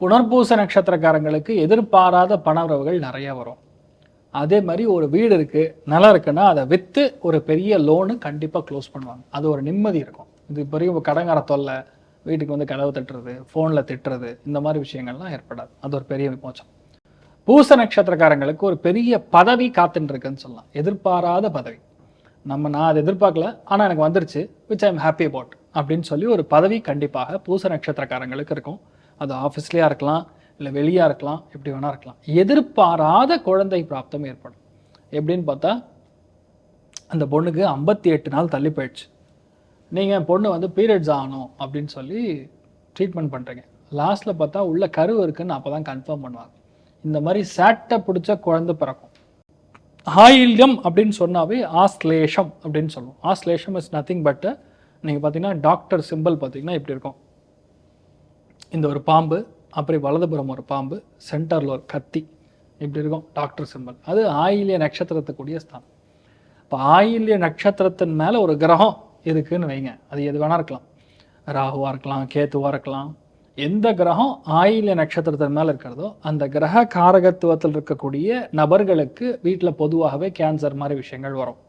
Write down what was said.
புனர்பூச நட்சத்திரக்காரங்களுக்கு எதிர்பாராத பணவரவுகள் நிறைய வரும். அதே மாதிரி ஒரு வீடு இருக்கு நிலம் இருக்குன்னா அதை விற்று ஒரு பெரிய லோனு கண்டிப்பாக க்ளோஸ் பண்ணுவாங்க. அது ஒரு நிம்மதி இருக்கும். இது பெரிய கடங்கார தொல்லை வீட்டுக்கு வந்து கதவு தட்டுறது ஃபோனில் திட்டுறது இந்த மாதிரி விஷயங்கள்லாம் ஏற்படாது. அது ஒரு பெரிய விமோச்சம் பூச நட்சத்திரக்காரங்களுக்கு ஒரு பெரிய பதவி காத்துட்டு இருக்குன்னு சொல்லலாம். எதிர்பாராத பதவி. நம்ம நான் அதை எதிர்பார்க்கல ஆனால் எனக்கு வந்துருச்சு which I am happy about அப்படின்னு சொல்லி ஒரு பதவி கண்டிப்பாக பூச நட்சத்திரக்காரங்களுக்கு இருக்கும். அது ஆஃபீஸ்லேயா இருக்கலாம் இல்லை வெளியாக இருக்கலாம் எப்படி வேணா இருக்கலாம். எதிர்பாராத குழந்தை பிராப்தம் ஏற்படும். எப்படின்னு பார்த்தா அந்த பொண்ணுக்கு ஐம்பத்தி எட்டு நாள் தள்ளி போயிடுச்சு. நீங்கள் பொண்ணு வந்து பீரியட்ஸ் ஆகணும் அப்படின்னு சொல்லி ட்ரீட்மெண்ட் பண்ணுறீங்க லாஸ்ட்டில் பார்த்தா உள்ள கரு இருக்குன்னு அப்போ தான் கன்ஃபார்ம் பண்ணுவாங்க. இந்த மாதிரி சேட்டை பிடிச்ச குழந்தை பிறக்கும். ஆயில்யம் அப்படின்னு சொன்னாவே ஆஸ்லேஷம் அப்படின்னு சொல்லுவோம். ஆஸ்லேஷம் இஸ் நத்திங் பட் நீங்கள் பார்த்தீங்கன்னா டாக்டர் சிம்பிள் பார்த்தீங்கன்னா இப்படி இருக்கும். இந்த ஒரு பாம்பு அப்புறம் வலதுபுறம் ஒரு பாம்பு சென்டரில் ஒரு கத்தி இப்படி இருக்கும் டாக்டர் சிம்பல் அது ஆயில்ய நட்சத்திரத்துக்குரிய ஸ்தானம். இப்போ ஆயில்ய நட்சத்திரத்தின் மேலே ஒரு கிரகம் இருக்குதுன்னு வைங்க. அது எது வேணா இருக்கலாம். ராகுவாக இருக்கலாம் கேத்துவாக இருக்கலாம். எந்த கிரகம் ஆயில்ய நட்சத்திரத்தின் மேலே இருக்கிறதோ அந்த கிரக காரகத்துவத்தில் இருக்கக்கூடிய நபர்களுக்கு வீட்டில் பொதுவாகவே கேன்சர் மாதிரி விஷயங்கள் வரும்.